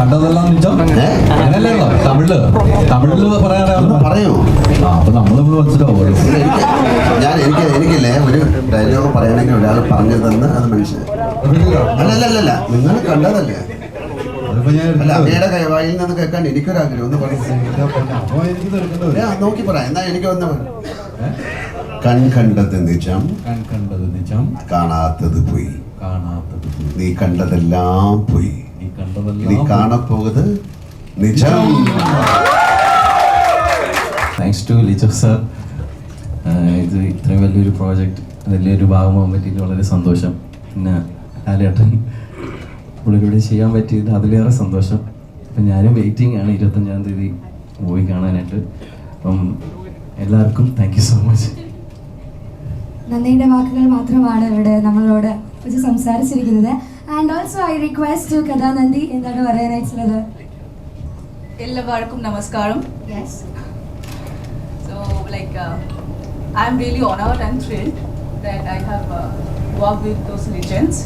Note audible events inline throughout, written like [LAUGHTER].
കണ്ടതെല്ലാം നിജം? ഏ? അങ്ങനല്ലല്ലോ തമിഴിൽ തമിഴിൽ പറയാനാണ് പറയൂ. അപ്പൊ നമ്മളിപ്പോ മനസ്സിലാവും ഞാൻ എനിക്ക് എനിക്കില്ലേ ഒരു ഡയലോഗ് പറയണമെങ്കിൽ ഒരാൾ പറഞ്ഞു തന്ന് അത് മനസ്സിലായി. അല്ല അല്ല അല്ല നിങ്ങൾ കണ്ടതല്ലേ? അങ്ങയുടെ കൈ- വായിൽ നിന്ന് കേൾക്കാൻ എനിക്കൊരാഗ്രഹം. ഒന്ന് പറയും. നോക്കി പറ. എന്നാ എനിക്ക് ഒന്ന് കൺ കണ്ടത് നിജം. കൺ കണ്ടത് നിജം. കാണാത്തത് പോയി. കാണാത്തത് നീ കണ്ടതെല്ലാം പോയി. നീ നീ കണ്ടതെല്ലാം കാണപ്പോകുന്നത് നിജം. താങ്ക്സ് ടു ലിജോ സർ ഇത് ഇത്രയും വലിയൊരു പ്രോജക്റ്റ് വലിയൊരു ഭാഗമാകാൻ പറ്റിയിട്ട് വളരെ സന്തോഷം. പിന്നെ ആലേട്ടൻ പുള്ളിലൂടെ ചെയ്യാൻ പറ്റിയത് അതിലേറെ സന്തോഷം. അപ്പം ഞാനും വെയിറ്റിംഗ് ആണ് ഇരുപത്തഞ്ചാം തീയതി പോയി കാണാനായിട്ട്. അപ്പം എല്ലാവർക്കും താങ്ക് യു സോ മച്ച് നന്ദിയുടെ വാക്കുകൾ മാത്രമാണ് ഇവിടെ നമ്മളോട് വെച്ച് സംസാരിച്ചിരിക്കുന്നത്. And also I request to കഥാനന്ദി എന്താണ് പറയാനായിട്ടുള്ളത് എല്ലാവർക്കും നമസ്കാരം yes So, like, uh, I'm really honored and thrilled that I have uh, worked with those legends.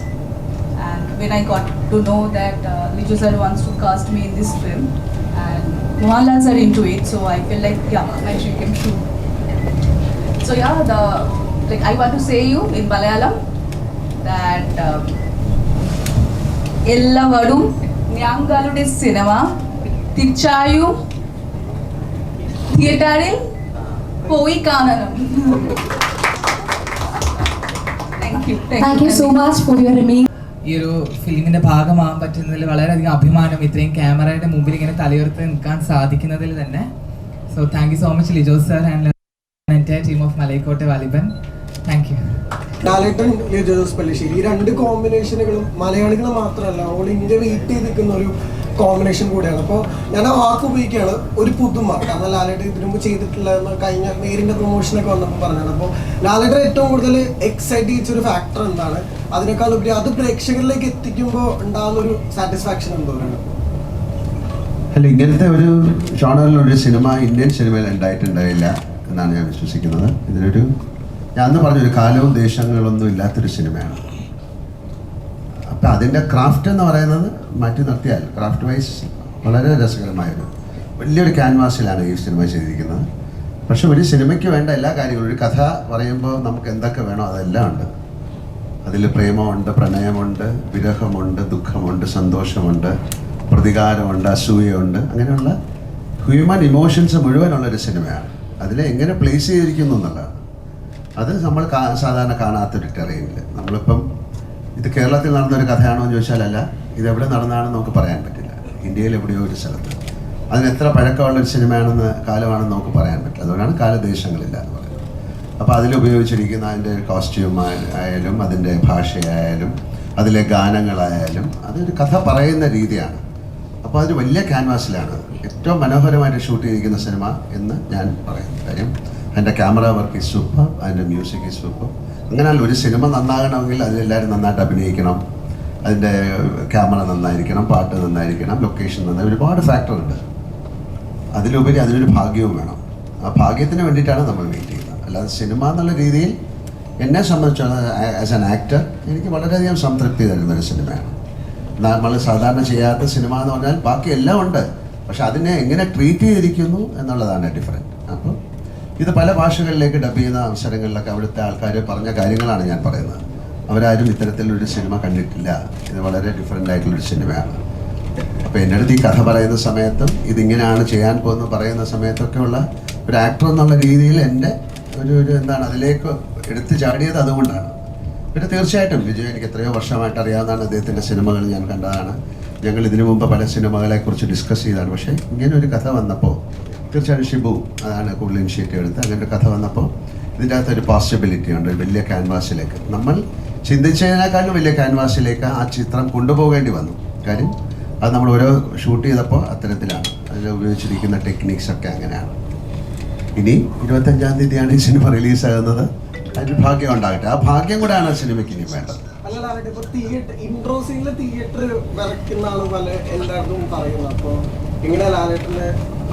And when I got to know that uh, Liju sir wants to cast me in this film, and Mohanlal sir into it, so I feel like, yeah, my dream came true. So yeah, the like I want to say you in Malayalam that um, എല്ലാവരും ഞങ്ങളുടെ cinema തിരിച്ചായും. തിയേറ്ററിൽ പോയി കാണണം. Thank you so much for your remaining ഈ ഒരു ഫിലിമിന്റെ ഭാഗമാകാൻ പറ്റുന്നതിൽ വളരെയധികം അഭിമാനം ഇത്രയും ക്യാമറയുടെ മുമ്പിൽ ഇങ്ങനെ തലയുയർത്തി നിൽക്കാൻ സാധിക്കുന്നതിൽ തന്നെ. So thank you so much Lijo's sir and എന്റെ team of Malaikottai Vaaliban. Thank you Lalettan Jose Pellissery ഈ രണ്ട് കോമ്പിനേഷനുകളും മലയാളികൾ മാത്രമല്ല ഓൾ ഇന്ത്യ വെയിറ്റ് ചെയ്ത് നിൽക്കുന്ന ഒരു കോമ്പിനേഷൻ കൂടിയാണ്. അപ്പോൾ ഞാൻ ആ വാക്ക് ഉപയോഗിക്കുകയാണ് ഒരു പുതുമ. കാരണം ലാലേട്ടൻ ഇതിനു മുമ്പ് ചെയ്തിട്ടുള്ള കഴിഞ്ഞ നേരിന്റെ പ്രൊമോഷനൊക്കെ വന്നപ്പോൾ പറഞ്ഞാണ് അപ്പോൾ ലാലേട്ടൻ ഏറ്റവും കൂടുതൽ എക്സൈറ്റ് ചെയ്യിച്ച ഒരു ഫാക്ടർ എന്താണ്? അതിനേക്കാൾ ഉപരി അത് പ്രേക്ഷകരിലേക്ക് എത്തിക്കുമ്പോൾ ഉണ്ടാകുന്ന ഒരു സാറ്റിസ്ഫാക്ഷൻ എന്തോരാണ് അല്ല ഇങ്ങനത്തെ ഒരു ഷോണറിലൊരു സിനിമ ഇന്ത്യൻ സിനിമയിൽ ഉണ്ടായിട്ടുണ്ടായില്ല എന്നാണ് ഞാൻ വിശ്വസിക്കുന്നത്. ഇതിനൊരു ഞാൻ അന്ന് പറഞ്ഞൊരു കാലവും ദേശങ്ങളൊന്നും ഇല്ലാത്തൊരു സിനിമയാണ്. അപ്പം അതിന്റെ ക്രാഫ്റ്റ് എന്ന് പറയുന്നത് മാറ്റി നിർത്തിയാൽ ക്രാഫ്റ്റ് വൈസ് വളരെ രസകരമായൊരു വലിയൊരു ക്യാൻവാസിലാണ് ഈ സിനിമ ചെയ്തിരിക്കുന്നത്. പക്ഷെ ഒരു സിനിമയ്ക്ക് വേണ്ട എല്ലാ കാര്യങ്ങളും ഒരു കഥ പറയുമ്പോൾ നമുക്ക് എന്തൊക്കെ വേണോ അതെല്ലാം ഉണ്ട്. അതിൽ പ്രേമമുണ്ട് പ്രണയമുണ്ട് വിരഹമുണ്ട് ദുഃഖമുണ്ട് സന്തോഷമുണ്ട് പ്രതികാരമുണ്ട് അസൂയമുണ്ട് അങ്ങനെയുള്ള ഹ്യൂമൻ ഇമോഷൻസ് മുഴുവനുള്ളൊരു സിനിമയാണ്. അതിനെ എങ്ങനെ പ്ലേസ് ചെയ്തിരിക്കുന്നു എന്നുള്ളതാണ്. അത് നമ്മൾ സാധാരണ കാണാത്തൊരു ടെറൈനിൽ നമ്മളിപ്പം ഇത് കേരളത്തിൽ നടന്ന ഒരു കഥയാണോ എന്ന് ചോദിച്ചാലല്ല ഇത് എവിടെ നടന്നാണെന്ന് നമുക്ക് പറയാൻ പറ്റില്ല. ഇന്ത്യയിൽ എവിടെയോ ഒരു സ്ഥലത്ത്. അതിന് എത്ര പഴക്കമുള്ള ഒരു സിനിമയാണെന്ന് കാലമാണെന്ന് നമുക്ക് പറയാൻ പറ്റില്ല. അതുകൊണ്ടാണ് കാലദേശങ്ങളില്ല എന്ന് പറയുന്നത്. അപ്പോൾ അതിലുപയോഗിച്ചിരിക്കുന്ന അതിന്റെ കോസ്റ്റ്യൂം ആയാലും അതിന്റെ ഭാഷയായാലും അതിലെ ഗാനങ്ങളായാലും അതൊരു കഥ പറയുന്ന രീതിയാണ്. അപ്പോൾ അതൊരു വലിയ ക്യാൻവാസിലാണ് ഏറ്റവും മനോഹരമായിട്ട് ഷൂട്ട് ചെയ്തിരിക്കുന്ന സിനിമ എന്ന് ഞാൻ പറയുന്നു കാര്യം അതിന്റെ ക്യാമറ വർക്ക് ഈസ് സൂപ്പർ അതിന്റെ മ്യൂസിക് ഈസ് സൂപ്പർ അങ്ങനെയല്ല ഒരു സിനിമ നന്നാകണമെങ്കിൽ അതിലെല്ലാവരും നന്നായിട്ട് അഭിനയിക്കണം. അതിന്റെ ക്യാമറ നന്നായിരിക്കണം പാട്ട് നന്നായിരിക്കണം ലൊക്കേഷൻ നന്നായി. ഒരുപാട് ഫാക്ടറുണ്ട് അതിലുപരി അതിനൊരു ഭാഗ്യവും വേണം. ആ ഭാഗ്യത്തിന് വേണ്ടിയിട്ടാണ് നമ്മൾ വെയിറ്റ് ചെയ്യുന്നത്. അല്ലാതെ സിനിമ എന്നുള്ള രീതിയിൽ എന്നെ സംബന്ധിച്ചോളം ആസ് ആൻ ആക്ടർ എനിക്ക് വളരെയധികം സംതൃപ്തി തരുന്ന ഒരു സിനിമയാണ് നമ്മൾ സാധാരണ ചെയ്യാത്ത സിനിമ എന്ന് പറഞ്ഞാൽ ബാക്കി എല്ലാം ഉണ്ട്. പക്ഷെ അതിനെ എങ്ങനെ ട്രീറ്റ് ചെയ്തിരിക്കുന്നു എന്നുള്ളതാണ് ഡിഫറെന്റ് അപ്പോൾ ഇത് പല ഭാഷകളിലേക്ക് ഡബ് ചെയ്യുന്ന അവസരങ്ങളിലൊക്കെ അവിടുത്തെ ആൾക്കാർ പറഞ്ഞ കാര്യങ്ങളാണ് ഞാൻ പറയുന്നത്. അവരാരും ഇത്തരത്തിലൊരു സിനിമ കണ്ടിട്ടില്ല. ഇത് വളരെ ഡിഫറെന്റ് ആയിട്ടുള്ളൊരു സിനിമയാണ്. അപ്പോൾ എന്റെ അടുത്ത് ഈ കഥ പറയുന്ന സമയത്തും ഇതിങ്ങനെയാണ് ചെയ്യാൻ പോകുന്നത് പറയുന്ന സമയത്തൊക്കെയുള്ള ഒരു ആക്ടർ എന്നുള്ള രീതിയിൽ എന്റെ ഒരു ഒരു എന്താണ് അതിലേക്ക് എടുത്തു ചാടിയത് അതുകൊണ്ടാണ്. പിന്നെ തീർച്ചയായിട്ടും വിജയ് എനിക്ക് എത്രയോ വർഷമായിട്ട് അറിയാവുന്നതാണ് അദ്ദേഹത്തിന്റെ സിനിമകൾ ഞാൻ കണ്ടതാണ്. ഞങ്ങൾ ഇതിനു മുമ്പ് പല സിനിമകളെക്കുറിച്ച് ഡിസ്കസ് ചെയ്തതാണ് പക്ഷേ ഇങ്ങനെ ഒരു കഥ വന്നപ്പോൾ തീർച്ചയായിട്ടും ഷിബു അതാണ് കൂടുതൽ ഇനിഷ്യേറ്റീവ് എടുത്ത് അങ്ങനെ കഥ വന്നപ്പോൾ ഇതിന്റെ അകത്ത് ഒരു പോസിബിലിറ്റി ഉണ്ട് വലിയ ക്യാൻവാസിലേക്ക്. നമ്മൾ ചിന്തിച്ചതിനേക്കാളും വലിയ ക്യാൻവാസിലേക്ക് ആ ചിത്രം കൊണ്ടുപോകേണ്ടി വന്നു. കാര്യം അത് നമ്മൾ ഓരോ ഷൂട്ട് ചെയ്തപ്പോൾ അത്തരത്തിലാണ്. അതിൽ ഉപയോഗിച്ചിരിക്കുന്ന ടെക്നീക്സ് ഒക്കെ അങ്ങനെയാണ്. ഇനി ഇരുപത്തഞ്ചാം തീയതിയാണ് ഈ സിനിമ റിലീസാകുന്നത്. അതിന് ഭാഗ്യം ഉണ്ടാകട്ടെ. ആ ഭാഗ്യം കൂടെയാണ് ആ സിനിമയ്ക്ക് ഇനി വേണ്ടത്. ഇൻട്രോ തിയേറ്റർ പറയുന്നത് അപ്പോൾ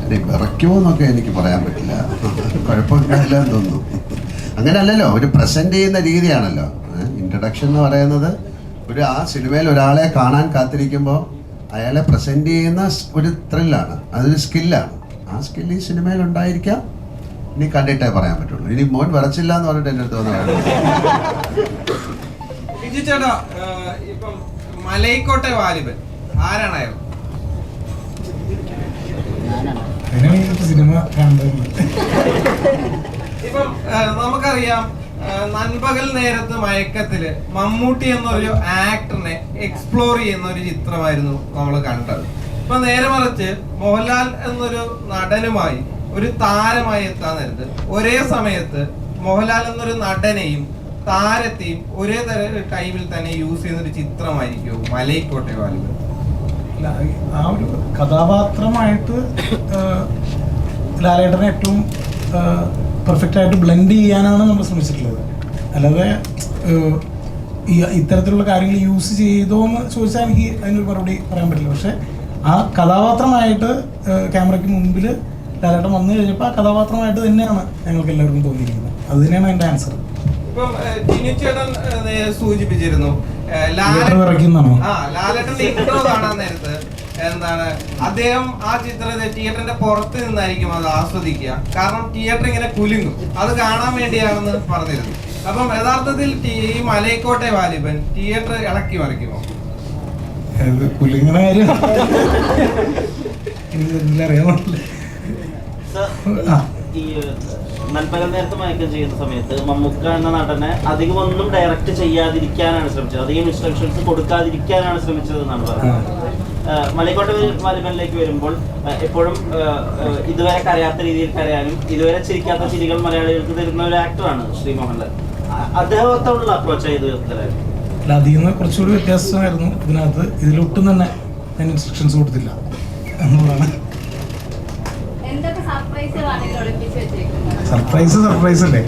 വിറയ്ക്കുമോ എന്നൊക്കെ എനിക്ക് പറയാൻ പറ്റില്ല. കുഴപ്പമില്ല എന്ന് തോന്നുന്നു. അങ്ങനെയല്ലല്ലോ ഒരു പ്രസന്റ് ചെയ്യുന്ന രീതിയാണല്ലോ. ഇൻട്രഡക്ഷൻ എന്ന് പറയുന്നത് ഒരു ആ സിനിമയിൽ ഒരാളെ കാണാൻ കാത്തിരിക്കുമ്പോൾ അയാളെ പ്രസന്റ് ചെയ്യുന്ന ഒരു ത്രില്ലാണ് അതൊരു സ്കില്ലാണ് ആ സ്കില്ല് ഈ സിനിമയിൽ ഉണ്ടായിരിക്കാം. ഇനി കണ്ടിട്ടേ പറയാൻ പറ്റുള്ളൂ. ഇനി മോൻ വരച്ചില്ല എന്ന് പറഞ്ഞിട്ട് എന്റെ അടുത്ത് വന്നു ചേട്ടാ ഇപ്പം മലൈക്കോട്ടെ വാലിബൻ ആരാണ് അയാൾ? സിനിമ കണ്ടത്. ഇപ്പം നമുക്കറിയാം നൻപകൽ നേരത്ത് മയക്കത്തിൽ മമ്മൂട്ടി എന്നൊരു ആക്ടറിനെ എക്സ്പ്ലോർ ചെയ്യുന്ന ഒരു ചിത്രമായിരുന്നു നമ്മൾ കണ്ടത്. ഇപ്പൊ നേരെ മറിച്ച് മോഹൻലാൽ എന്നൊരു നടനുമായി ഒരു താരമായി എത്താൻ നേരത്ത് ഒരേ സമയത്ത് മോഹൻലാൽ എന്നൊരു നടനെയും താരത്തെയും ഒരേ തര ടൈമിൽ തന്നെ യൂസ് ചെയ്യുന്ന ഒരു ചിത്രമായിരിക്കും മലയിക്കോട്ടെ വാലുകൾ ആ ഒരു കഥാപാത്രമായിട്ട് ലാലേട്ടനെ ഏറ്റവും പെർഫെക്റ്റ് ആയിട്ട് ബ്ലെൻഡ് ചെയ്യാനാണ് നമ്മൾ ശ്രമിച്ചിട്ടുള്ളത്. അല്ലാതെ ഈ ഇത്തരത്തിലുള്ള കാര്യങ്ങൾ യൂസ് ചെയ്തോ എന്ന് ചോദിച്ചാൽ എനിക്ക് അതിനൊരു മറുപടി പറയാൻ പറ്റില്ല. പക്ഷേ ആ കഥാപാത്രമായിട്ട് ക്യാമറയ്ക്ക് മുമ്പിൽ ലാലേട്ടൻ വന്നു കഴിഞ്ഞപ്പോൾ ആ കഥാപാത്രമായിട്ട് തന്നെയാണ് ഞങ്ങൾക്ക് എല്ലാവർക്കും തോന്നിയിരിക്കുന്നത്. അത് തന്നെയാണ് എന്റെ ആൻസർ ഇപ്പം സൂചിപ്പിച്ചിരുന്നു. ഏഹ്, ലാല- ആ ലാലേട്ടന്റെ ഇൻട്രോ കാണാൻ നേരത്ത്. എന്താണ്? അദ്ദേഹം ആ ചിത്രത്തെ തിയേറ്ററിന്റെ പുറത്ത് നിന്നായിരിക്കും അത് ആസ്വദിക്കുക. കാരണം തിയേറ്റർ ഇങ്ങനെ കുലുങ്ങും. അത് കാണാൻ വേണ്ടിയാണെന്ന് പറഞ്ഞിരുന്നു. അപ്പം യഥാർത്ഥത്തിൽ ടി- ഈ മലയക്കോട്ടെ വാലിബൻ തിയേറ്റർ ഇളക്കി മറിക്കുമോ കുലുങ്ങണ കാര്യം? [LAUGHS] എനിക്ക് നൻപകൽ നേരത്ത് മയക്കം ചെയ്യുന്ന സമയത്ത് മമ്മൂക്ക എന്ന നടനെ അധികം ഒന്നും ഡയറക്റ്റ് ചെയ്യാതിരിക്കാനാണ് ശ്രമിച്ചത്. അധികം ഇൻസ്ട്രക്ഷൻസ് കൊടുക്കാതിരിക്കാനാണ് ശ്രമിച്ചത് എന്നാണ് പറയുന്നത്. ആഹ് മലയക്കോട്ടെ വാലിബനിലേക്ക് വരുമ്പോൾ എപ്പോഴും ഇതുവരെ കരയാത്ത രീതിയിൽ കരയാനും ഇതുവരെ ചിരിക്കാത്ത ചിരികൾ മലയാളികൾക്ക് തരുന്ന ഒരു ആക്ടറാണ് ശ്രീ മോഹൻലാൽ അദ്ദേഹത്തോടുള്ള അപ്രോച്ച് ചെയ്ത് അല്ല അതിൽ നിന്ന് കുറച്ചുകൂടി വ്യത്യാസമായിരുന്നു. ഇതിനകത്ത് ഇതിലൊട്ടും തന്നെ ഞാൻ ഇൻസ്ട്രക്ഷൻസ് കൊടുത്തില്ല. എന്നുള്ളതാണ് എന്തൊക്കെ സർപ്രൈസുകളാണ് ഇതിൽ ഒളിപ്പിച്ച് വെച്ചിരിക്കുന്നത് സർപ്രൈസ് സർപ്രൈസ് അല്ലേ?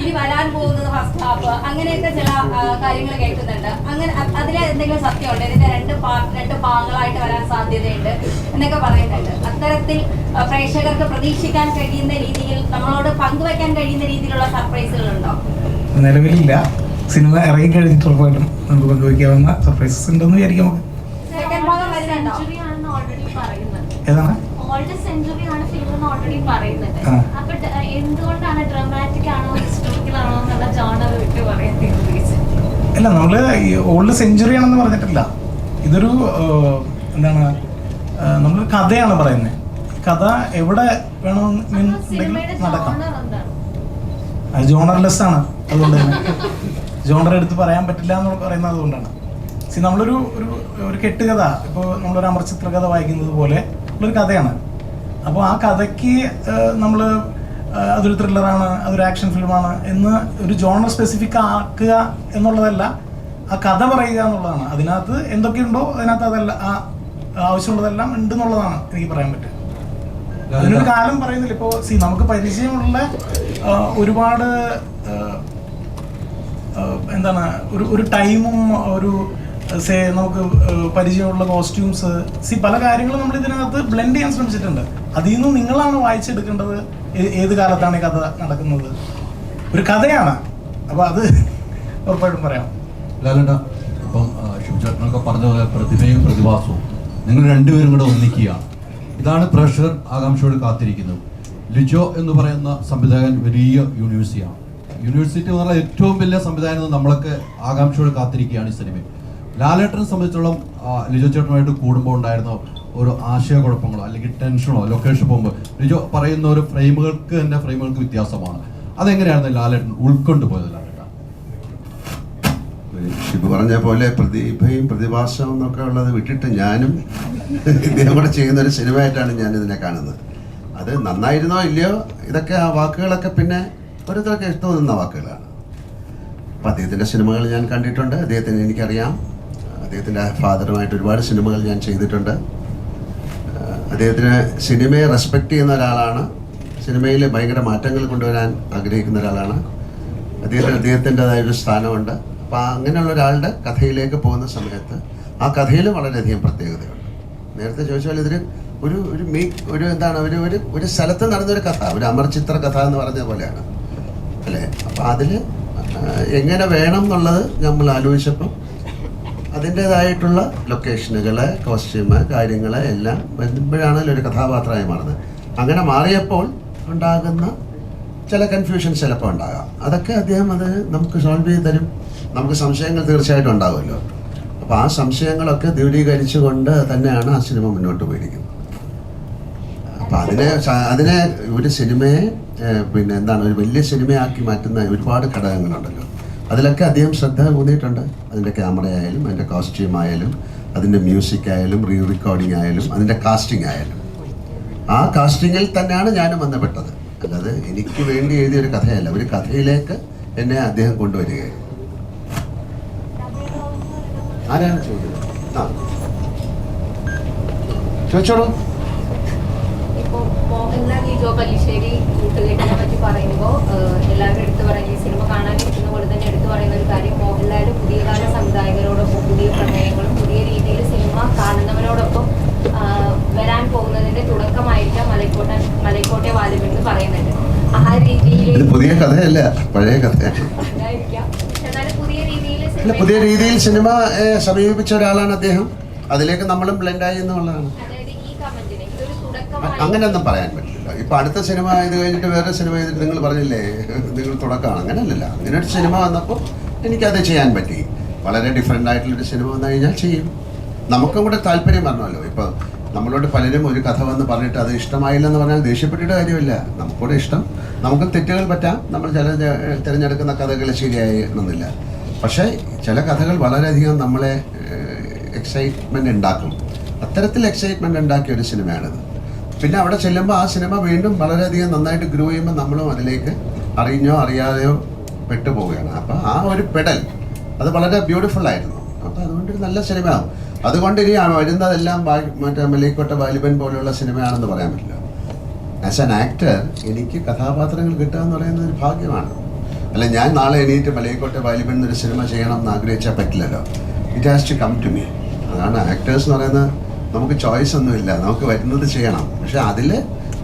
ഇനി വരാൻ പോകുന്നത് ഫസ്റ്റ് ഹാഫ് അങ്ങനെയൊക്കെ ചില കാര്യങ്ങൾ കേൾക്കുന്നുണ്ട്. അങ്ങനെ അതിലെ എന്തെങ്കിലും സത്യമുണ്ട്? ഇതിന്റെ രണ്ട് പാർട്ട് രണ്ട് ഭാഗങ്ങളായിട്ട് വരാൻ സാധ്യതയുണ്ട് എന്നൊക്കെ പറയുന്നുണ്ട്. അത്തരത്തിൽ ആ, പ്രേക്ഷകർക്ക് പ്രതീക്ഷിക്കാൻ കഴിയുന്ന രീതിയിൽ നമ്മളോട് പങ്കുവെക്കാൻ കഴിയുന്ന രീതിയിലുള്ള സർപ്രൈസുകളുണ്ടോ നിലവിലില്ല. സിനിമ ഇറങ്ങി കഴിഞ്ഞിട്ട് ഉറപ്പായിട്ടും നമുക്ക് പങ്കുവയ്ക്കാവുന്ന സർപ്രൈസസ് ഉണ്ടെന്ന് വിചാരിക്കാം സെക്കൻഡ് ഭാഗം വരുന്നുണ്ടോ? ഏതാണ്? അല്ല നമ്മൾ ഓൾഡ് സെഞ്ചുറി ആണെന്ന് പറഞ്ഞിട്ടില്ല. ഇതൊരു എന്താണ് നമ്മൾ കഥയാണ് പറയുന്നത്. കഥ എവിടെ വേണമെന്ന് വേണമെന്നുണ്ടെങ്കിൽ നടക്കാം. അത് ജോണർലെസ് ആണ് അതുകൊണ്ട് തന്നെ. ജോണർ എടുത്ത് പറയാൻ പറ്റില്ല എന്ന് പറയുന്നത് അതുകൊണ്ടാണ്. സി നമ്മളൊരു ഒരു ഒരു കെട്ടുകഥ. ഇപ്പോൾ നമ്മളൊരു അമർ ചിത്രകഥ വായിക്കുന്നത് പോലെ ഉള്ളൊരു കഥയാണ്. അപ്പോൾ ആ കഥയ്ക്ക് നമ്മൾ അതൊരു ത്രില്ലറാണ് അതൊരു ആക്ഷൻ ഫിലിമാണ് എന്ന് ഒരു ജോണർ സ്പെസിഫിക് ആക്കുക എന്നുള്ളതല്ല ആ കഥ പറയുക എന്നുള്ളതാണ്. അതിനകത്ത് എന്തൊക്കെയുണ്ടോ അതിനകത്ത് അതല്ല ആ ആവശ്യമുള്ളതെല്ലാം ഉണ്ട് എന്നുള്ളതാണ് എനിക്ക് പറയാൻ പറ്റുക. അതിനൊരു കാലം പറയുന്നില്ല. ഇപ്പോൾ സി നമുക്ക് പരിചയമുള്ള ഒരുപാട് എന്താണ് ഒരു ഒരു ടൈമും ഒരു സേ നമുക്ക് പരിചയമുള്ള കോസ്റ്റ്യൂംസ് സി പല കാര്യങ്ങളും നമ്മൾ ഇതിനകത്ത് ബ്ലെൻഡ് ചെയ്യാൻ ശ്രമിച്ചിട്ടുണ്ട്. അതിൽ നിന്ന് നിങ്ങളാണ് വായിച്ചെടുക്കേണ്ടത്. ഏത് കാലത്താണ് ഈ കഥ നടക്കുന്നത്? ഒരു കഥയാണ്. അപ്പോൾ അത് ഉറപ്പായിട്ടും പറയാം. ലാലേട്ട ഇപ്പം ശിവചേട്ടനൊക്കെ പറഞ്ഞ പോലെ പ്രതിഭയും പ്രതിഭാസവും. നിങ്ങൾ രണ്ടുപേരും കൂടെ ഒന്നിക്കുകയാണ് ഇതാണ് പ്രഷർ ആകാംക്ഷയോട് കാത്തിരിക്കുന്നത്. ലിജോ എന്ന് പറയുന്ന സംവിധായകൻ വലിയ യൂണിവേഴ്സിറ്റിയാണ്. യൂണിവേഴ്സിറ്റി എന്ന് പറഞ്ഞാൽ ഏറ്റവും വലിയ സംവിധാനം നമ്മളൊക്കെ ആകാംക്ഷയോട് കാത്തിരിക്കുകയാണ് ഈ സിനിമ ലാലേട്ടനെ സംബന്ധിച്ചോളം ലിജോ ചേട്ടനുമായിട്ട് കൂടുമ്പോൾ ഉണ്ടായിരുന്ന ഒരു ആശയക്കുഴപ്പങ്ങളോ അല്ലെങ്കിൽ ടെൻഷനോ ലൊക്കേഷൻ പോകുമ്പോൾ ലിജോ പറയുന്ന ഒരു ഫ്രെയിമുകൾക്ക് തന്നെ ഫ്രെയിമുകൾക്ക് വ്യത്യാസമാണ്. അതെങ്ങനെയായിരുന്നു ലാലേട്ടൻ ഉൾക്കൊണ്ട് പോയത് ലാലേട്ട? ഷിബു പറഞ്ഞ പോലെ പ്രതിഭയും പ്രതിഭാസവും എന്നൊക്കെ ഉള്ളത് വിട്ടിട്ട് ഞാനും ഇദ്ദേഹം കൂടെ ചെയ്യുന്ന ഒരു സിനിമയായിട്ടാണ് ഞാൻ ഇതിനെ കാണുന്നത്. അത് നന്നായിരുന്നോ ഇല്ലയോ? ഇതൊക്കെ ആ വാക്കുകളൊക്കെ പിന്നെ ഓരോരുത്തർക്ക് ഇഷ്ടം വാക്കുകളാണ്. അപ്പം അദ്ദേഹത്തിന്റെ സിനിമകൾ ഞാൻ കണ്ടിട്ടുണ്ട്. അദ്ദേഹത്തിന് എനിക്കറിയാം. അദ്ദേഹത്തിന്റെ ഫാദറുമായിട്ട് ഒരുപാട് സിനിമകൾ ഞാൻ ചെയ്തിട്ടുണ്ട്. അദ്ദേഹത്തിന് സിനിമയെ റെസ്പെക്റ്റ് ചെയ്യുന്ന ഒരാളാണ്. സിനിമയിൽ ഭയങ്കര മാറ്റങ്ങൾ കൊണ്ടുവരാൻ ആഗ്രഹിക്കുന്ന ഒരാളാണ്. അദ്ദേഹത്തിന് അദ്ദേഹത്തിന്റെതായ ഒരു സ്ഥാനമുണ്ട്. അപ്പോൾ അങ്ങനെയുള്ള ഒരാളുടെ കഥയിലേക്ക് പോകുന്ന സമയത്ത് ആ കഥയിൽ വളരെയധികം പ്രത്യേകതയുണ്ട്. നേരത്തെ ചോദിച്ചാൽ ഇതിന് ഒരു ഒരു മേക്ക് ഒരു എന്താണ് ഒരു ഒരു ഒരു സ്ഥലത്ത് നടന്നൊരു കഥ ഒരു അമർചിത്ര കഥ എന്ന് പറഞ്ഞ പോലെയാണ്. അല്ലേ? അപ്പോൾ അതിൽ എങ്ങനെ വേണം എന്നുള്ളത് നമ്മൾ ആലോചിച്ചപ്പം അതിന്റേതായിട്ടുള്ള ലൊക്കേഷനുകൾ കോസ്റ്റ്യൂമ് കാര്യങ്ങൾ എല്ലാം വരുമ്പോഴാണല്ലോ ഒരു കഥാപാത്രമായി മാറുന്നത്. അങ്ങനെ മാറിയപ്പോൾ ഉണ്ടാകുന്ന ചില കൺഫ്യൂഷൻ ചിലപ്പോൾ ഉണ്ടാകാം. അതൊക്കെ അദ്ദേഹം അത് നമുക്ക് സോൾവ് ചെയ്ത് തരും. നമുക്ക് സംശയങ്ങൾ തീർച്ചയായിട്ടും ഉണ്ടാകുമല്ലോ അപ്പോൾ ആ സംശയങ്ങളൊക്കെ ദൂരീകരിച്ചുകൊണ്ട് തന്നെയാണ് ആ സിനിമ മുന്നോട്ട് പോയിരിക്കുന്നത്. അപ്പം അതിനെ അതിനെ ഒരു സിനിമയെ പിന്നെ എന്താണ് ഒരു വലിയ സിനിമയാക്കി മാറ്റുന്ന ഒരുപാട് ഘടകങ്ങളുണ്ടല്ലോ. അതിലൊക്കെ അദ്ദേഹം ശ്രദ്ധ ഊന്നിയിട്ടുണ്ട് അതിന്റെ ക്യാമറ ആയാലും അതിന്റെ കോസ്റ്റ്യൂം ആയാലും അതിന്റെ മ്യൂസിക് ആയാലും റീ റെക്കോർഡിംഗ് ആയാലും അതിന്റെ കാസ്റ്റിംഗ് ആയാലും. ആ കാസ്റ്റിങ്ങിൽ തന്നെയാണ് ഞാനും ബന്ധപ്പെട്ടത് അല്ലാതെ എനിക്ക് വേണ്ടി എഴുതിയ ഒരു കഥയല്ല. ഒരു കഥയിലേക്ക് എന്നെ അദ്ദേഹം കൊണ്ടുവരികയാണ് ആരാണ് ചോദ്യം? ചോദിച്ചോളൂ. മോഹൻലാൽ ജോ പല്ലിശ്ശേരി കൂട്ടുകെട്ടിനെ പറ്റി പറയുമ്പോൾ എല്ലാവരും എടുത്തു പറയുന്ന ഈ സിനിമ എടുത്തു പറയുന്ന ഒരു കാര്യം മോഹൻലാൽ പുതിയ കാല സംവിധായകരോടൊപ്പം പുതിയ പ്രമേയങ്ങളും പുതിയ രീതിയിൽ സിനിമ കാണുന്നവരോടൊപ്പം വരാൻ പോകുന്നതിന്റെ തുടക്കമായിരിക്കാം മലക്കോട്ട മലക്കോട്ടെ വാലിബ് എന്ന് പറയുന്നുണ്ട് ആ രീതിയിൽ പുതിയ കഥയല്ല പഴയ എന്നാലും പുതിയ രീതിയിൽ സിനിമ സമീപിച്ച ഒരാളാണ് അദ്ദേഹം. അതിലേക്ക് നമ്മളും ബ്ലെൻഡായി എന്നുള്ളതാണ്. അങ്ങനെയൊന്നും പറയാൻ പറ്റില്ല. ഇപ്പൊ അടുത്ത സിനിമ ഇത് കഴിഞ്ഞിട്ട് വേറെ സിനിമ ചെയ്തിട്ട് നിങ്ങൾ പറഞ്ഞില്ലേ? നിങ്ങൾ തുടക്കമാണ് അങ്ങനെയല്ലല്ല അങ്ങനെ ഒരു സിനിമ വന്നപ്പോൾ എനിക്കത് ചെയ്യാൻ പറ്റി. വളരെ ഡിഫറെന്റ് ആയിട്ടുള്ളൊരു സിനിമ വന്നു കഴിഞ്ഞാൽ ചെയ്യും. നമുക്കും കൂടെ താല്പര്യം പറഞ്ഞല്ലോ ഇപ്പോൾ നമ്മളോട് പലരും ഒരു കഥ വന്ന് പറഞ്ഞിട്ട് അത് ഇഷ്ടമായില്ലെന്ന് പറഞ്ഞാൽ ദേഷ്യപ്പെട്ടിട്ട് കാര്യമില്ല. നമുക്കൂടെ ഇഷ്ടം. നമുക്ക് തെറ്റുകൾ പറ്റാം. നമ്മൾ ചില തിരഞ്ഞെടുക്കുന്ന കഥകൾ ശരിയായിരുന്നില്ല പക്ഷേ ചില കഥകൾ വളരെയധികം നമ്മളെ എക്സൈറ്റ്മെന്റ് ഉണ്ടാക്കും. അത്തരത്തിൽ എക്സൈറ്റ്മെന്റ് ഉണ്ടാക്കിയ ഒരു സിനിമയാണിത്. പിന്നെ അവിടെ ചെല്ലുമ്പോൾ ആ സിനിമ വീണ്ടും വളരെയധികം നന്നായിട്ട് ഗ്രോ ചെയ്യുമ്പോൾ നമ്മളും അതിലേക്ക് അറിഞ്ഞോ അറിയാതെയോ പെട്ടുപോവുകയാണ് അപ്പം ആ ഒരു പെടൽ അത് വളരെ ബ്യൂട്ടിഫുൾ ആയിരുന്നു. അപ്പോൾ അതുകൊണ്ട് ഒരു നല്ല സിനിമയാവും. അതുകൊണ്ട് ഇനി വരുന്നതെല്ലാം മറ്റേ മലയിക്കോട്ട ബാലിബൻ പോലെയുള്ള സിനിമയാണെന്ന് പറയാൻ പറ്റില്ല. ആസ് ആൻ ആക്ടർ എനിക്ക് കഥാപാത്രങ്ങൾ കിട്ടുക എന്ന് പറയുന്നത് ഒരു ഭാഗ്യമാണ്. അല്ല ഞാൻ നാളെ എണീറ്റ് മലയിക്കോട്ടെ വാലിബൻ എന്നൊരു സിനിമ ചെയ്യണം എന്ന് ആഗ്രഹിച്ചാൽ പറ്റില്ലല്ലോ. It has to come to me അതാണ് ആക്ടേഴ്സ് എന്ന് പറയുന്നത് നമുക്ക് ചോയ്സ് ഒന്നുമില്ല നമുക്ക് വരുന്നത് ചെയ്യണം. പക്ഷെ അതിൽ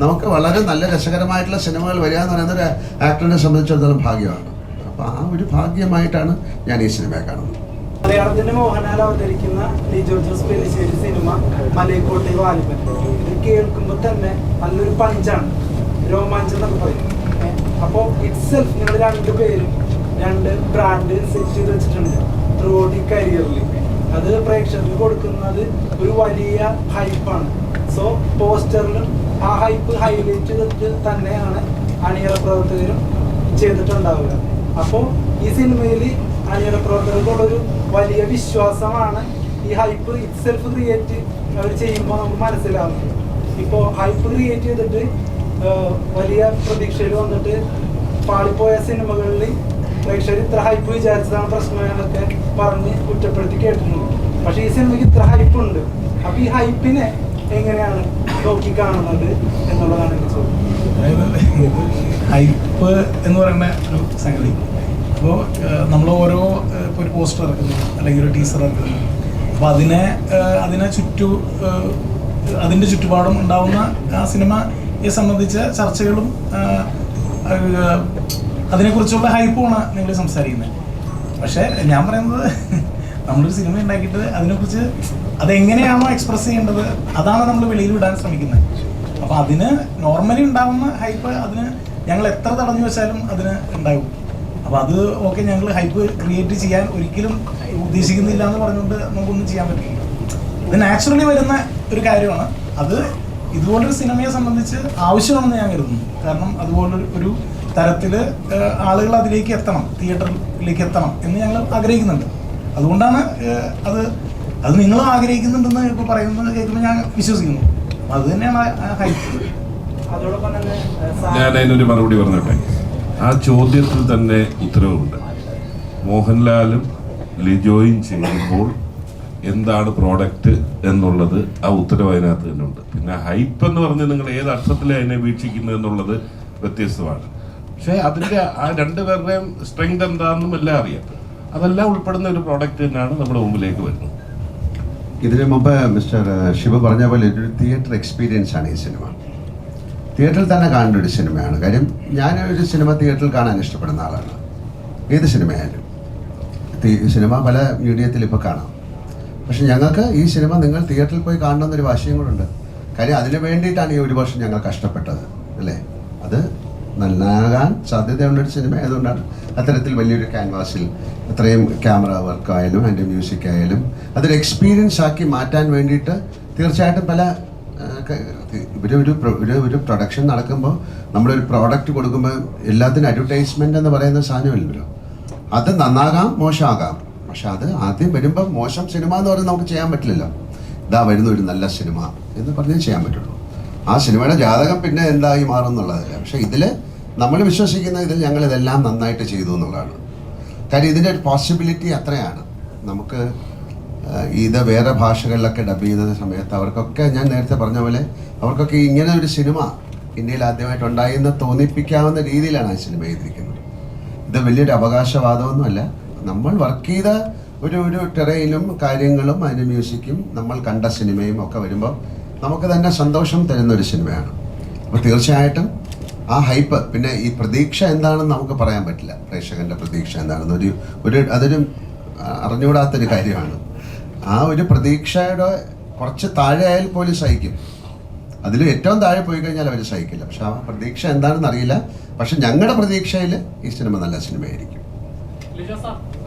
നമുക്ക് വളരെ നല്ല രസകരമായിട്ടുള്ള സിനിമകൾ വരിക എന്ന് പറയുന്നത് ഒരു ആക്ടറിനെ സംബന്ധിച്ചിടത്തോളം ഭാഗ്യമാണ്. അപ്പോൾ ആ ഒരു ഭാഗ്യമായിട്ടാണ് ഞാൻ ഈ സിനിമയെ കാണുന്നത്. മലയാളത്തിന്റെ മോഹൻലാൽ അവതരിക്കുന്ന ലിജോ ജോസ് പെല്ലിശ്ശേരി സിനിമ മലയക്കോട്ടെ വാലിബൻ ഇത് കേൾക്കുമ്പോൾ തന്നെ നല്ലൊരു പഞ്ചാണ് രോമാഞ്ചം എന്നൊക്കെ പറയും അപ്പോൾ ഇറ്റ്സെൽഫ് നിങ്ങൾ രണ്ടുപേരും രണ്ട് ബ്രാൻഡ് സെറ്റ് ചെയ്ത് വെച്ചിട്ടുണ്ട്. ത്രോഡി കരിയറിൽ അത് പ്രേക്ഷകർക്ക് കൊടുക്കുന്നത് ഒരു വലിയ ഹൈപ്പാണ് സോ പോസ്റ്ററിലും ആ ഹൈപ്പ് ഹൈലൈറ്റ് ചെയ്തിട്ട് തന്നെയാണ് അണിയറ പ്രവർത്തകരും ചെയ്തിട്ടുണ്ടാവുക. അപ്പോൾ ഈ സിനിമയിൽ അണിയറ പ്രവർത്തകർക്കുള്ളൊരു വലിയ വിശ്വാസമാണ് ഈ ഹൈപ്പ് ഇറ്റ്സെൽഫ് ക്രിയേറ്റ് അവർ ചെയ്യുമ്പോൾ നമുക്ക് മനസ്സിലാവുന്നത്. ഇപ്പോൾ ഹൈപ്പ് ക്രിയേറ്റ് ചെയ്തിട്ട് വലിയ പ്രതീക്ഷയിൽ വന്നിട്ട് പാളിപ്പോയ സിനിമകളിൽ പ്രേക്ഷകർ ഇത്ര ഹൈപ്പ് വിചാരിച്ചതാണ് പ്രശ്നം എന്നൊക്കെ പറഞ്ഞ് കുറ്റപ്പെടുത്തി കേൾക്കുന്നു പക്ഷെ ഈ സിനിമയ്ക്ക് ഇത്ര ഹൈപ്പ് ഉണ്ട്. അപ്പൊ ഈ ഹൈപ്പിനെ എങ്ങനെയാണ് നോക്കി കാണുന്നത് എന്നുള്ളതാണ് എനിക്ക് ഹൈപ്പ് എന്ന് പറയുന്ന ഒരു സംഗതി. അപ്പോൾ നമ്മൾ ഓരോ ഇപ്പോൾ ഒരു പോസ്റ്റർ ഇറക്കുന്നു അല്ലെങ്കിൽ ഒരു ടീസർ ഇറക്കുന്നു. അപ്പോൾ അതിനെ അതിനെ ചുറ്റു അതിന്റെ ചുറ്റുപാടും ഉണ്ടാവുന്ന ആ സിനിമയെ സംബന്ധിച്ച ചർച്ചകളും അതിനെക്കുറിച്ചുള്ള ഹൈപ്പുമാണ് നിങ്ങൾ സംസാരിക്കുന്നത്. പക്ഷേ ഞാൻ പറയുന്നത് നമ്മളൊരു സിനിമ ഉണ്ടാക്കിയിട്ട് അതിനെക്കുറിച്ച് അതെങ്ങനെയാണോ എക്സ്പ്രസ് ചെയ്യേണ്ടത് അതാണ് നമ്മൾ വെളിയിൽ വിടാൻ ശ്രമിക്കുന്നത്. അപ്പോൾ അതിന് നോർമലി ഉണ്ടാവുന്ന ഹൈപ്പ് അതിന് ഞങ്ങൾ എത്ര തടഞ്ഞു വെച്ചാലും അതിന് ഉണ്ടാകും അപ്പോൾ അത് ഓക്കെ ഞങ്ങൾ ഹൈപ്പ് ക്രിയേറ്റ് ചെയ്യാൻ ഒരിക്കലും ഉദ്ദേശിക്കുന്നില്ല എന്ന് പറഞ്ഞുകൊണ്ട് നമുക്കൊന്നും ചെയ്യാൻ പറ്റില്ല. ഇത് നാച്ചുറലി വരുന്ന ഒരു കാര്യമാണ്. അത് ഇതുപോലൊരു സിനിമയെ സംബന്ധിച്ച് ആവശ്യമാണെന്ന് ഞാൻ കരുതുന്നു. കാരണം അതുപോലൊരു ഒരു തരത്തിൽ ആളുകൾ അതിലേക്ക് എത്തണം തിയേറ്ററിലേക്ക് എത്തണം എന്ന് ഞങ്ങൾ ആഗ്രഹിക്കുന്നുണ്ട്. അതുകൊണ്ടാണ് അത് അത് നിങ്ങൾ ആഗ്രഹിക്കുന്നുണ്ടെന്ന് ഇപ്പോൾ പറയുന്നത് കേൾക്കുമ്പോൾ ഞാൻ വിശ്വസിക്കുന്നു. അപ്പം അത് തന്നെയാണ് ഹൈപ്പ് അതോടൊപ്പം തന്നെ ഞാൻ അതിനൊരു മറുപടി പറഞ്ഞോട്ടെ? ആ ചോദ്യത്തിൽ തന്നെ ഉത്തരവുണ്ട്. മോഹൻലാലും ലിജോയും ചെയ്യുമ്പോൾ എന്താണ് പ്രോഡക്റ്റ് എന്നുള്ളത് ആ ഉത്തരവ് അതിനകത്ത് തന്നെ ഉണ്ട് പിന്നെ ഹൈപ്പ് എന്ന് പറഞ്ഞ് നിങ്ങൾ ഏത് അർത്ഥത്തിലാണ് അതിനെ വീക്ഷിക്കുന്നു എന്നുള്ളത് വ്യത്യസ്തമാണ്. പക്ഷേ അതിന്റെ ആ രണ്ട് രണ്ടുപേരുടെയും സ്ട്രെങ്ത് എന്താണെന്നും എല്ലാം അറിയാം. അതെല്ലാം ഉൾപ്പെടുന്ന ഒരു പ്രോഡക്റ്റ് തന്നെയാണ് നമ്മുടെ മുമ്പിലേക്ക് വരുന്നത്. ഇതിനു മുമ്പ് മിസ്റ്റർ ശിവ പറഞ്ഞ പോലെ ഒരു തിയേറ്റർ എക്സ്പീരിയൻസ് ആണ് ഈ സിനിമ തിയേറ്ററിൽ തന്നെ കാണേണ്ട ഒരു സിനിമയാണ് കാര്യം ഞാൻ ഒരു സിനിമ തിയേറ്ററിൽ കാണാൻ ഇഷ്ടപ്പെടുന്ന ആളാണ്. ഏത് സിനിമയായാലും സിനിമ പല മീഡിയത്തിൽ ഇപ്പോൾ കാണാം. പക്ഷെ ഞങ്ങൾക്ക് ഈ സിനിമ നിങ്ങൾ തിയേറ്ററിൽ പോയി കാണണമെന്നൊരു വാശിയും കൂടെ ഉണ്ട്. കാര്യം അതിന് വേണ്ടിയിട്ടാണ് ഈ ഒരു വർഷം ഞങ്ങൾ കഷ്ടപ്പെട്ടത്. അല്ലേ? അത് നന്നാകാൻ സാധ്യതയുള്ളൊരു സിനിമ ആയതുകൊണ്ടാണ് അത്തരത്തിൽ വലിയൊരു ക്യാൻവാസിൽ അത്രയും ക്യാമറ വർക്ക് ആയാലും അതിന്റെ മ്യൂസിക് ആയാലും അതൊരു എക്സ്പീരിയൻസ് ആക്കി മാറ്റാൻ വേണ്ടിയിട്ട് തീർച്ചയായിട്ടും പല ഇവർ ഒരു ഒരു ഒരു പ്രൊഡക്ഷൻ നടക്കുമ്പോൾ നമ്മളൊരു പ്രോഡക്റ്റ് കൊടുക്കുമ്പോൾ എല്ലാത്തിനും അഡ്വർടൈസ്മെന്റ് എന്ന് പറയുന്ന സാധനമില്ലല്ലോ. അത് നന്നാകാം മോശമാകാം. പക്ഷെ അത് ആദ്യം വരുമ്പോൾ മോശം സിനിമ എന്ന് പറഞ്ഞാൽ നമുക്ക് ചെയ്യാൻ പറ്റില്ലല്ലോ. ഇതാ വരുന്ന ഒരു നല്ല സിനിമ എന്ന് പറഞ്ഞേ ചെയ്യാൻ പറ്റുള്ളൂ. ആ സിനിമയുടെ ജാതകം പിന്നെ എന്തായി മാറും എന്നുള്ളതല്ല. പക്ഷേ ഇതിൽ നമ്മൾ വിശ്വസിക്കുന്ന ഇതിൽ ഞങ്ങൾ ഇതെല്ലാം നന്നായിട്ട് ചെയ്തു എന്നുള്ളതാണ്. കാര്യം ഇതിന്റെ പോസിബിലിറ്റി അത്രയാണ്. നമുക്ക് ഇത് വേറെ ഭാഷകളിലൊക്കെ ഡബ് ചെയ്യുന്ന സമയത്ത് അവർക്കൊക്കെ ഞാൻ നേരത്തെ പറഞ്ഞ പോലെ അവർക്കൊക്കെ ഇങ്ങനെ ഒരു സിനിമ ഇന്ത്യയിൽ ആദ്യമായിട്ട് ഉണ്ടായി എന്ന് തോന്നിപ്പിക്കാവുന്ന രീതിയിലാണ് ആ സിനിമ ചെയ്തിരിക്കുന്നത്. ഇത് വലിയൊരു അവകാശവാദമൊന്നുമല്ല. നമ്മൾ വർക്ക് ചെയ്ത ഒരു ഒരു ടെറയിലും കാര്യങ്ങളും അതിന് മ്യൂസിക്കും നമ്മൾ കണ്ട സിനിമയും ഒക്കെ വരുമ്പോൾ നമുക്ക് തന്നെ സന്തോഷം തരുന്ന ഒരു സിനിമയാണ്. അപ്പോൾ തീർച്ചയായിട്ടും ആ ഹൈപ്പ്. പിന്നെ ഈ പ്രതീക്ഷ എന്താണെന്ന് നമുക്ക് പറയാൻ പറ്റില്ല. പ്രേക്ഷകന്റെ പ്രതീക്ഷ എന്താണെന്ന്. ഒരു ഒരു അതൊരു അറിഞ്ഞുകൂടാത്തൊരു കാര്യമാണ്. ആ ഒരു പ്രതീക്ഷയുടെ കുറച്ച് താഴെ ആയാൽ പോലും സഹിക്കും. അതിൽ ഏറ്റവും താഴെ പോയി കഴിഞ്ഞാൽ അവർ സഹിക്കില്ല. പക്ഷെ ആ പ്രതീക്ഷ എന്താണെന്ന് അറിയില്ല. പക്ഷെ ഞങ്ങളുടെ പ്രതീക്ഷയിൽ ഈ സിനിമ നല്ല സിനിമയായിരിക്കും.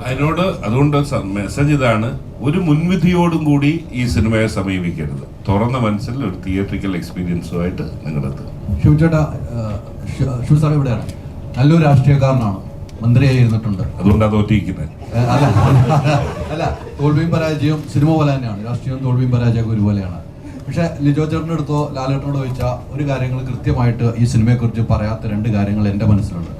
അതിനോട് അതുകൊണ്ട് മെസ്സേജ് ഇതാണ് ഒരു മുൻവിധിയോടും കൂടി ഈ സിനിമയെ സമീപിക്കരുത്. തുറന്ന മനസ്സിൽ ഒരു തിയേറ്ററിക്കൽ എക്സ്പീരിയൻസുമായിട്ട് നിങ്ങളെത്തുക. ശിവ ചേട്ടാ ശിവ സാർ ഇവിടെയാണ് നല്ലൊരു രാഷ്ട്രീയക്കാരനാണ്. മന്ത്രിയായിരുന്നിട്ടുണ്ട്. അതുകൊണ്ട് തോറ്റിരിക്കുന്നത് അല്ല അല്ല തോൽവിയും പരാജയവും സിനിമ പോലെ തന്നെയാണ്. രാഷ്ട്രീയവും തോൽവിയും പരാജയവും ഒരുപോലെയാണ്. പക്ഷെ ലിജോ ചേട്ടന്റെ അടുത്തോ ലാലേട്ടനോട് ചോദിച്ചാൽ ഒരു കാര്യങ്ങൾ കൃത്യമായിട്ട് ഈ സിനിമയെക്കുറിച്ച് പറയാത്ത രണ്ട് കാര്യങ്ങൾ എന്റെ മനസ്സിലുണ്ട്.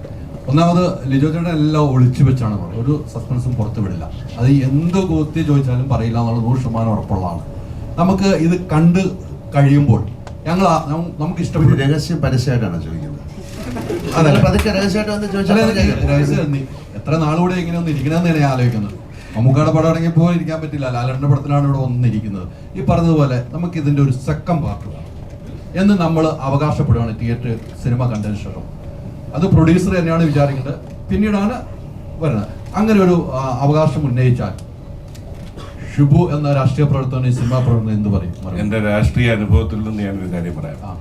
ഒന്നാമത് ലിജോ ചേട്ടൻ എല്ലാം ഒളിച്ചു വെച്ചാണ് പറയുന്നത് ഒരു സസ്പെൻസും പുറത്തു വിടില്ല. അത് എന്ത് കൂത്തി ചോദിച്ചാലും പറയില്ല എന്നുള്ള നൂറ് ശതമാനം ഉറപ്പുള്ളതാണ്. നമുക്ക് ഇത് കണ്ട് കഴിയുമ്പോൾ ഞങ്ങൾ നമുക്ക് ഇഷ്ടപ്പെട്ട രഹസ്യം പരസ്യമായിട്ടാണ് ചോദിക്കുന്നത്? എത്ര നാളുകൂടെ ഇങ്ങനെ ഒന്ന് ഇരിക്കണമെന്ന് ഞാൻ ആലോചിക്കുന്നത്. മമ്മൂക്കാടെ പടം ഇറങ്ങി പോലും ഇരിക്കാൻ പറ്റില്ല. ലാലേട്ടന്റെ പടത്തിലാണ് ഇവിടെ വന്നിരിക്കുന്നത് ഈ പറഞ്ഞതുപോലെ നമുക്ക് ഇതിന്റെ ഒരു സെക്കൻഡ് പാർട്ട് എന്ന് നമ്മൾ അവകാശപ്പെടുകയാണ് തിയേറ്റർ സിനിമ കണ്ടതിന് ശേഷം. അത് പ്രൊഡ്യൂസർ തന്നെയാണ് വിചാരിക്കുന്നത്. പിന്നീടാണ് വരുന്നത്. അങ്ങനെ ഒരു അവകാശം ഉന്നയിച്ചാൽ ഷിബു എന്ന രാഷ്ട്രീയ പ്രവർത്തകൻ ഈ സിനിമാ പ്രവർത്തകൻ എന്ത് പറയും? എന്റെ എന്റെ രാഷ്ട്രീയ അനുഭവത്തിൽ നിന്ന് ഞാൻ ഒരു കാര്യം പറയാം.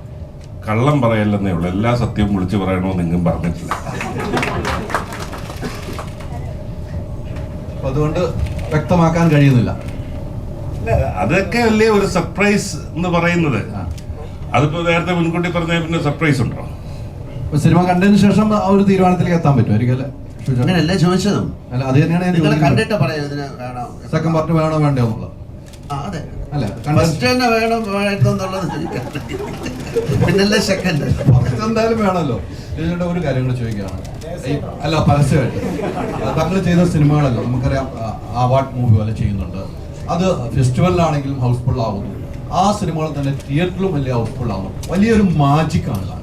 കള്ളം പറയല്ലെന്നേ ഉള്ളൂ. എല്ലാ സത്യവും വിളിച്ചു പറയണമെന്ന് എങ്ങും പറഞ്ഞിട്ടില്ല. അതുകൊണ്ട് വ്യക്തമാക്കാൻ കഴിയുന്നില്ല. അതൊക്കെ അല്ലേ ഒരു സർപ്രൈസ് എന്ന് പറയുന്നത്. അതിപ്പോ നേരത്തെ മുൻകൂട്ടി പറഞ്ഞ പിന്നെ സർപ്രൈസ് ഉണ്ടോ? സിനിമ കണ്ടതിന് ശേഷം ആ ഒരു തീരുമാനത്തിലേക്ക് എത്താൻ പറ്റും അല്ലേ? അങ്ങനെയല്ലേ ചോദിച്ചതും. അല്ല അത് തന്നെയാണ് ഞാൻ നിങ്ങൾ ചോദിക്കുന്നത്. കണ്ടിട്ട് പറയാം ഇതിന് വേണോ? സെക്കൻഡ് പാർട്ട് വേണോ വേണ്ടോ എന്നുള്ളത്. ആ, അതെ. അല്ല ഫസ്റ്റ് തന്നെ വേണം പിന്നല്ലേ സെക്കൻഡ് ഫസ്റ്റ് എന്തായാലും വേണമല്ലോ. ഒരു കാര്യം കൂടെ ചോദിക്കുകയാണ്. ഈ അല്ല പരസ്യമായിട്ട്. താങ്കൾ ചെയ്ത സിനിമകളല്ലോ നമുക്കറിയാം അവാർഡ് മൂവി പോലെ ചെയ്യുന്നുണ്ട്. അത് ഫെസ്റ്റിവലിലാണെങ്കിലും ഹൗസ്ഫുൾ ആവുന്നു. ആ സിനിമകൾ തന്നെ തിയേറ്ററിലും വലിയ ഹൗസ്ഫുൾ ആവുന്നു. വലിയൊരു മാജിക്കാണ് താങ്കൾ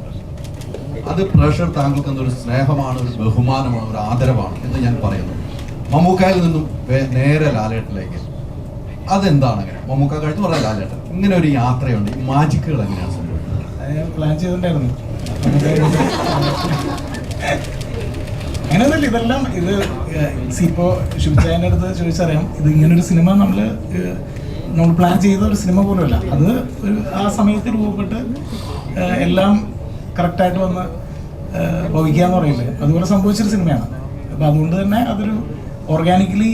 അത് പ്രേക്ഷകർ താങ്കൾക്ക് എന്നൊരു സ്നേഹമാണ് ഒരു ബഹുമാനമാണ് ഒരു ആദരവാണ് എന്ന് ഞാൻ പറയുന്നു. മമ്മൂക്കായിൽ നിന്നും നേരെ ലാലേട്ടിലേക്ക്. അതെന്താണ് മമ്മൂക്ക കഴിച്ചു പറയാം ലാലേട്ടൻ. ഇങ്ങനെ ഒരു യാത്രയുണ്ട്. ഈ മാജിക്കുകൾ എങ്ങനെയാണ് പ്ലാൻ ചെയ്തിട്ടുണ്ടായിരുന്നു അങ്ങനെയൊന്നുമില്ല. ഇതെല്ലാം ഇത് ഇപ്പോ ശിവചായന്റെ അടുത്ത് ചോദിച്ചറിയാം. ഇത് ഇങ്ങനൊരു സിനിമ നമ്മൾ നമ്മൾ പ്ലാൻ ചെയ്ത ഒരു സിനിമ പോലുമല്ല. അത് ഒരു ആ സമയത്ത് രൂപപ്പെട്ട് എല്ലാം കറക്റ്റായിട്ട് വന്ന് ഭവിക്കുക എന്ന് പറയില്ലേ? അതുപോലെ സംഭവിച്ചൊരു സിനിമയാണ്. അപ്പം അതുകൊണ്ട് തന്നെ അതൊരു ഓർഗാനിക്കലി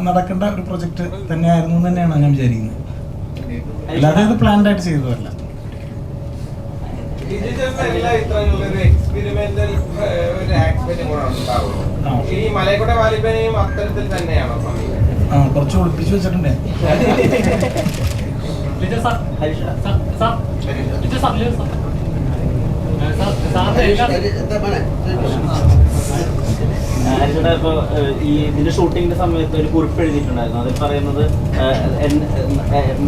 നടക്കേണ്ട ഒരു പ്രൊജക്റ്റ് തന്നെയായിരുന്നു എന്ന് തന്നെയാണ് ഞാൻ വിചാരിക്കുന്നത്. അല്ലാതെ അത് പ്ലാൻഡ് ആയിട്ട് ചെയ്തതല്ല. ആ. കുറച്ച് ഒളിപ്പിച്ചു വാലിബനെയും സാർ സാർ സാർ വെച്ചിട്ടുണ്ടേ ഇപ്പൊ ഈ ഇതിന്റെ ഷൂട്ടിങ്ങിന്റെ സമയത്ത് ഒരു കുറിപ്പ് എഴുതിയിട്ടുണ്ടായിരുന്നു. അതിൽ പറയുന്നത്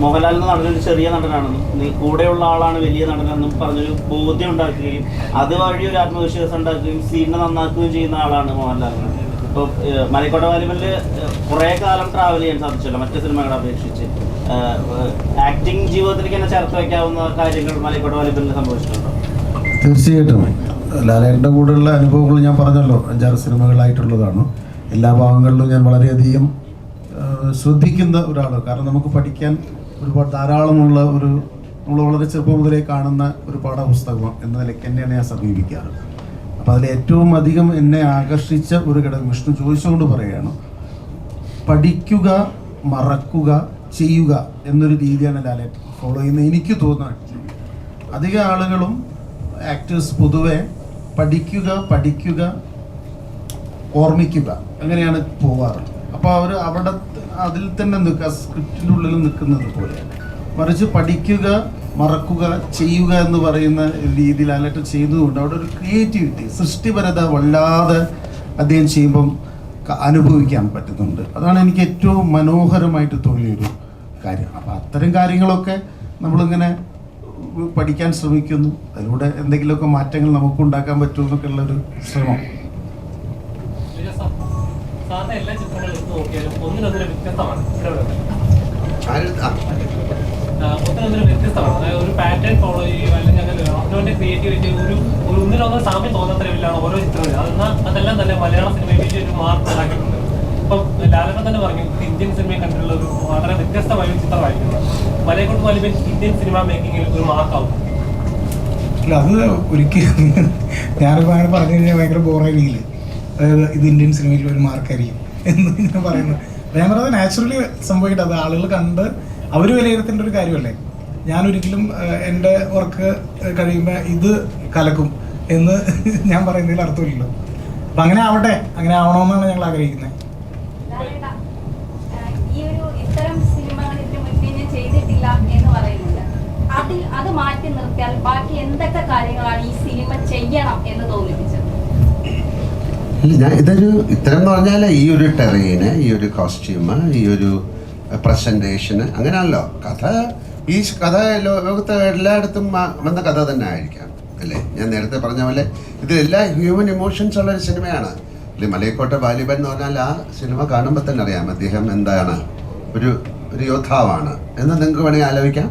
മോഹൻലാൽ എന്ന നടൻ ഒരു ചെറിയ നടനാണെന്നും കൂടെയുള്ള ആളാണ് വലിയ നടനെന്നും പറഞ്ഞൊരു ബോധ്യം ഉണ്ടാക്കുകയും അതുവഴി ഒരു ആത്മവിശ്വാസം ഉണ്ടാക്കുകയും സീനിനെ നന്നാക്കുകയും ചെയ്യുന്ന ആളാണ് മോഹൻലാലിന് ഇപ്പോൾ മലക്കോട്ട വാലിബലിൽ കുറേ കാലം ട്രാവൽ ചെയ്യാൻ സാധിച്ചല്ലോ മറ്റു സിനിമകളെ അപേക്ഷിച്ച്. ആക്ടിങ് ജീവിതത്തിലേക്ക് തന്നെ ചേർത്ത് വെക്കാവുന്ന കാര്യങ്ങൾ മലക്കോട്ട വാലിബലിൽ സംഭവിച്ചിട്ടുണ്ടോ? തീർച്ചയായിട്ടും. ലാലേട്ടന്റെ കൂടെയുള്ള അനുഭവങ്ങൾ ഞാൻ പറഞ്ഞല്ലോ. അഞ്ചാറ് സിനിമകളായിട്ടുള്ളതാണ്. എല്ലാ ഭാഗങ്ങളിലും ഞാൻ വളരെയധികം ശ്രദ്ധിക്കുന്ന ഒരാളാണ് കാരണം നമുക്ക് പഠിക്കാൻ ഒരുപാട് ധാരാളമുള്ള ഒരു നമ്മൾ വളരെ ചെറുപ്പം മുതലേ കാണുന്ന ഒരു പാഠപുസ്തകം എന്ന നിലയ്ക്ക് തന്നെയാണ് ഞാൻ സമീപിക്കാറ്. അപ്പോൾ അതിൽ ഏറ്റവും അധികം എന്നെ ആകർഷിച്ച ഒരു ഘടകം വിഷ്ണു ചോദിച്ചുകൊണ്ട് പറയുകയാണ് പഠിക്കുക മറക്കുക ചെയ്യുക എന്നൊരു രീതിയാണ് ലാലേട്ടൻ ഫോളോ ചെയ്യുന്നത്. എനിക്ക് തോന്നുന്നത് അധിക ആളുകളും ആക്ടേഴ്സ് പൊതുവെ പഠിക്കുക പഠിക്കുക ഓർമ്മിക്കുക. അങ്ങനെയാണ് പോവാറ്. അപ്പോൾ അവർ അവിടെ അതിൽ തന്നെ നിൽക്കുക സ്ക്രിപ്റ്റിന്റെ ഉള്ളിൽ നിൽക്കുന്നത് പോലെ. മറിച്ച് പഠിക്കുക മറക്കുക ചെയ്യുക എന്ന് പറയുന്ന രീതിയിൽ അലട്ട് ചെയ്യുന്നതുകൊണ്ട് അവിടെ ഒരു ക്രിയേറ്റിവിറ്റി സൃഷ്ടിപരത വല്ലാതെ അദ്ദേഹം ചെയ്യുമ്പം അനുഭവിക്കാൻ പറ്റുന്നുണ്ട്. അതാണ് എനിക്ക് ഏറ്റവും മനോഹരമായിട്ട് തോന്നിയൊരു കാര്യം. അപ്പം അത്തരം കാര്യങ്ങളൊക്കെ നമ്മളിങ്ങനെ പഠിക്കാൻ ശ്രമിക്കുന്നു. അതിലൂടെ എന്തെങ്കിലുമൊക്കെ മാറ്റങ്ങൾ നമുക്ക് ഉണ്ടാക്കാൻ പറ്റുമെന്നൊക്കെ ഉള്ളൊരു ശ്രമം. ഒന്നിനൊന്നിനും വ്യത്യസ്തമാണ്. ഒരു പാറ്റേൺ ഫോളോ ചെയ്യുക അല്ലെങ്കിൽ അങ്ങനെ അവനവന്റെ ക്രിയേറ്റിവിറ്റി ഒരു ഒരു ഒന്നിനൊന്നും സാമ്യം തോന്നാത്ത ലെവലിലാണ് ഓരോ ചിത്രങ്ങളും അതെന്നാൽ അതെല്ലാം തന്നെ മലയാള സിനിമയിൽ വലിയൊരു മാർക്ക് ഉണ്ടാക്കിയിട്ടുണ്ട്. ഇപ്പം ലാലട്ടൻ തന്നെ പറഞ്ഞു ഇന്ത്യൻ സിനിമയെ കണ്ടിട്ടുള്ള ഒരു വളരെ വ്യത്യസ്തമായ ഒരു ചിത്രമായിരിക്കും മലയെക്കൊണ്ട് വലിയ ഇന്ത്യൻ സിനിമ മേക്കിങ്ങിൽ ഒരു മാർക്കാവും. അല്ല അത് ഒരിക്കലും ഞാനിപ്പോൾ അങ്ങനെ പറഞ്ഞു കഴിഞ്ഞാൽ ഭയങ്കര ബോറായിരിക്കില്ല അതായത് ഇത് ഇന്ത്യൻ സിനിമയിൽ ഒരു മാർക്കായിരിക്കും എന്ന് ഞാൻ പറയുന്നത്. ഞാൻ പറയുന്നത് നാച്ചുറലി സംഭവിക്കട്ടെ അത് ആളുകൾ കണ്ട് അവർ വിലയിരുത്തേണ്ട ഒരു കാര്യമല്ലേ? ഞാൻ ഒരിക്കലും എന്റെ വർക്ക് കഴിയുമ്പോൾ ഇത് കലക്കും എന്ന് ഞാൻ പറയുന്നതിൽ അർത്ഥമില്ലല്ലോ. അപ്പം അങ്ങനെ ആവട്ടെ അങ്ങനെ ആവണമെന്നാണ് ഞങ്ങൾ ആഗ്രഹിക്കുന്നത്. അതിൽ അത് മാറ്റി നിർത്തിയാൽ ബാക്കി എന്തൊക്കെ കാര്യങ്ങളാണ് ഈ സിനിമ ചെയ്യണം എന്ന് തോന്നിപ്പിച്ചത്? ഞാൻ ഇതൊരു ഇത്തരം പറഞ്ഞാൽ ഈ ഒരു ടെറീന് ഈ ഒരു കോസ്റ്റ്യൂമ് ഈ ഒരു പ്രസന്റേഷന് അങ്ങനെയാണല്ലോ കഥ ഈ കഥ ലോകത്ത് എല്ലായിടത്തും വന്ന കഥ തന്നെ ആയിരിക്കാം അല്ലേ? ഞാൻ നേരത്തെ പറഞ്ഞ പോലെ ഇതിലെല്ലാ ഹ്യൂമൻ ഇമോഷൻസ് ഉള്ള ഒരു സിനിമയാണ്. അല്ലെ മലയക്കോട്ടെ ബാലിബൻ എന്ന് പറഞ്ഞാൽ ആ സിനിമ കാണുമ്പോൾ തന്നെ അറിയാം അദ്ദേഹം എന്താണ് ഒരു ഒരു യോദ്ധാവാണ്. എന്ന് നിങ്ങൾക്ക് വേണമെങ്കിൽ ആലോചിക്കാം.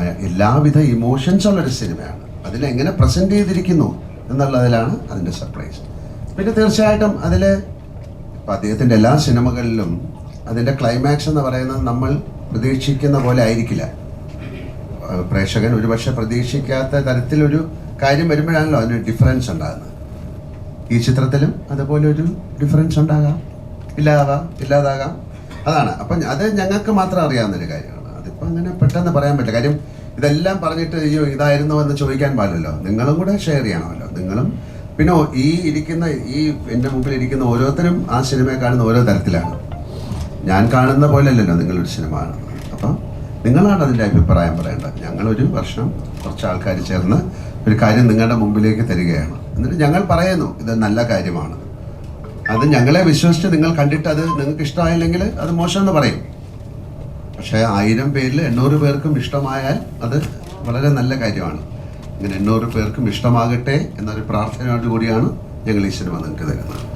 എല്ലാവിധ ഇമോഷൻസ് ഉള്ളൊരു സിനിമയാണ്. അതിലെങ്ങനെ പ്രസന്റ് ചെയ്തിരിക്കുന്നു എന്നുള്ളതിലാണ് അതിന്റെ സർപ്രൈസ് പിന്നെ തീർച്ചയായിട്ടും അതിൽ ഇപ്പം അദ്ദേഹത്തിന്റെ എല്ലാ സിനിമകളിലും അതിന്റെ ക്ലൈമാക്സ് എന്ന് പറയുന്നത് നമ്മൾ പ്രതീക്ഷിക്കുന്ന പോലെ ആയിരിക്കില്ല. പ്രേക്ഷകൻ ഒരുപക്ഷെ പ്രതീക്ഷിക്കാത്ത തരത്തിലൊരു കാര്യം വരുമ്പോഴാണല്ലോ അതിന് ഡിഫറൻസ് ഉണ്ടാകുന്നത്. ഈ ചിത്രത്തിലും അതുപോലെ ഒരു ഡിഫറൻസ് ഉണ്ടാകാം. ഇല്ലാതാവാം. ഇല്ലാതാകാം. അതാണ്. അപ്പം അത് ഞങ്ങൾക്ക് മാത്രം അറിയാവുന്നൊരു കാര്യമാണ് അങ്ങനെ പെട്ടെന്ന് പറയാൻ പറ്റില്ല. കാര്യം ഇതെല്ലാം പറഞ്ഞിട്ട് അയ്യോ ഇതായിരുന്നോ എന്ന് ചോദിക്കാൻ പാടില്ലല്ലോ. നിങ്ങളും കൂടെ ഷെയർ ചെയ്യണമല്ലോ. നിങ്ങളും പിന്നെ ഈ ഇരിക്കുന്ന ഈ എന്റെ മുമ്പിൽ ഇരിക്കുന്ന ഓരോരുത്തരും ആ സിനിമയെ കാണുന്ന ഓരോ തരത്തിലാണ്. ഞാൻ കാണുന്ന പോലെ അല്ലല്ലോ നിങ്ങളൊരു സിനിമ അപ്പം നിങ്ങളാണ് അതിന്റെ അഭിപ്രായം പറയേണ്ടത്. ഞങ്ങളൊരു വർഷം കുറച്ച് ആൾക്കാർ ചേർന്ന് ഒരു കാര്യം നിങ്ങളുടെ മുമ്പിലേക്ക് തരികയാണ്. എന്നിട്ട് ഞങ്ങൾ പറയുന്നു ഇത് നല്ല കാര്യമാണ്. അത് ഞങ്ങളെ വിശ്വസിച്ച് നിങ്ങൾ കണ്ടിട്ട് അത് നിങ്ങൾക്ക് ഇഷ്ടമായില്ലെങ്കിൽ അത് മോശം എന്ന് പറയും. പക്ഷേ ആയിരം പേരിൽ എണ്ണൂറ് പേർക്കും ഇഷ്ടമായാൽ അത് വളരെ നല്ല കാര്യമാണ്. ഇങ്ങനെ എണ്ണൂറ് പേർക്കും ഇഷ്ടമാകട്ടെ എന്നൊരു പ്രാർത്ഥനയോടുകൂടിയാണ് ഞങ്ങൾ ഈ സിനിമ നിങ്ങൾക്ക് തരുന്നത്.